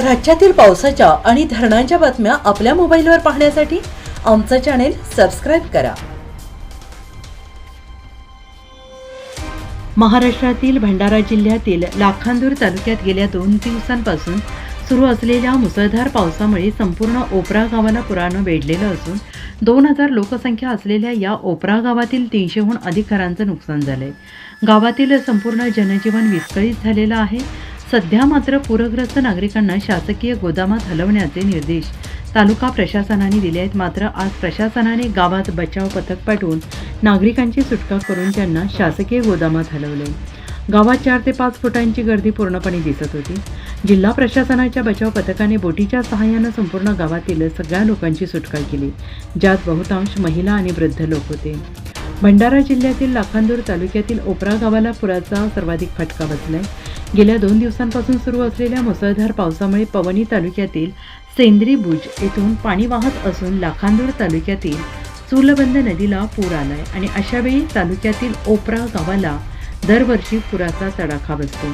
राज्यातील पावसाच्या आणि धरणांच्या बातम्या आपल्या मोबाईलवर पाहण्यासाठी आमचं चॅनेल सबस्क्राईब करा. महाराष्ट्रातील भंडारा जिल्ह्यातील लाखांदूर तालुक्यात गेल्या दोन दिवसांपासून सुरू असलेल्या मुसळधार पावसामुळे संपूर्ण ओपरा गावाला पुरानं वेढलेलं असून दोन हजार लोकसंख्या असलेल्या या ओपरा गावातील तीनशेहून अधिक घरांचं नुकसान झालंय. गावातील संपूर्ण जनजीवन विस्कळीत झालेलं आहे. सध्या मात्र पूरग्रस्त नागरिकांना शासकीय गोदामात हलवण्याचे निर्देश तालुका प्रशासनाने दिले आहेत. मात्र आज प्रशासनाने गावात बचाव पथक पाठवून नागरिकांची सुटका करून त्यांना शासकीय गोदामात हलवले. गावात चार ते पाच फुटांची गर्दी पूर्णपणे दिसत होती. जिल्हा प्रशासनाच्या बचाव पथकाने बोटीच्या सहाय्यानं संपूर्ण गावातील सगळ्या लोकांची सुटका केली. ज्यात बहुतांश महिला आणि वृद्ध लोक होते. भंडारा जिल्ह्यातील लाखांदूर तालुक्यातील ओपरा गावाला पुराचा सर्वाधिक फटका बसलाय. गेल्या दोन दिवसांपासून सुरू असलेल्या मुसळधार पावसामुळे पवनी तालुक्यातील सेंद्री भुज येथून पाणी वाहत असून लाखांदूर तालुक्यातील चुलबंद नदीला पूर आलाय आणि अशावेळी तालुक्यातील ओपरा गावाला दरवर्षी पुराचा तडाखा बसतो.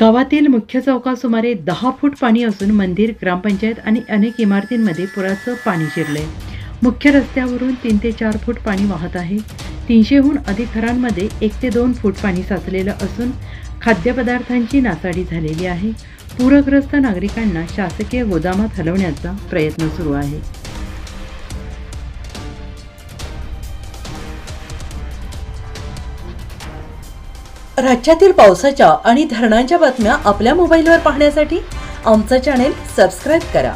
गावातील मुख्य चौकात सुमारे दहा फूट पाणी असून मंदिर ग्रामपंचायत आणि अनेक इमारतींमध्ये पुराचं पाणी शिरलंय. मुख्य रस्त्यावरून तीन ते चार फूट पाणी वाहत आहे. तीनशेहून अधिक घरांमध्ये एक ते दोन फूट पाणी साचलेलं असून खाद्यपदार्थांची नासाडी झालेली आहे. पूरग्रस्त नागरिकांना शासकीय गोदामात हलवण्याचा प्रयत्न सुरू आहे. राज्यातील पावसाच्या आणि धरणांच्या बातम्या आपल्या मोबाईलवर पाहण्यासाठी आमचं चॅनेल सबस्क्राईब करा.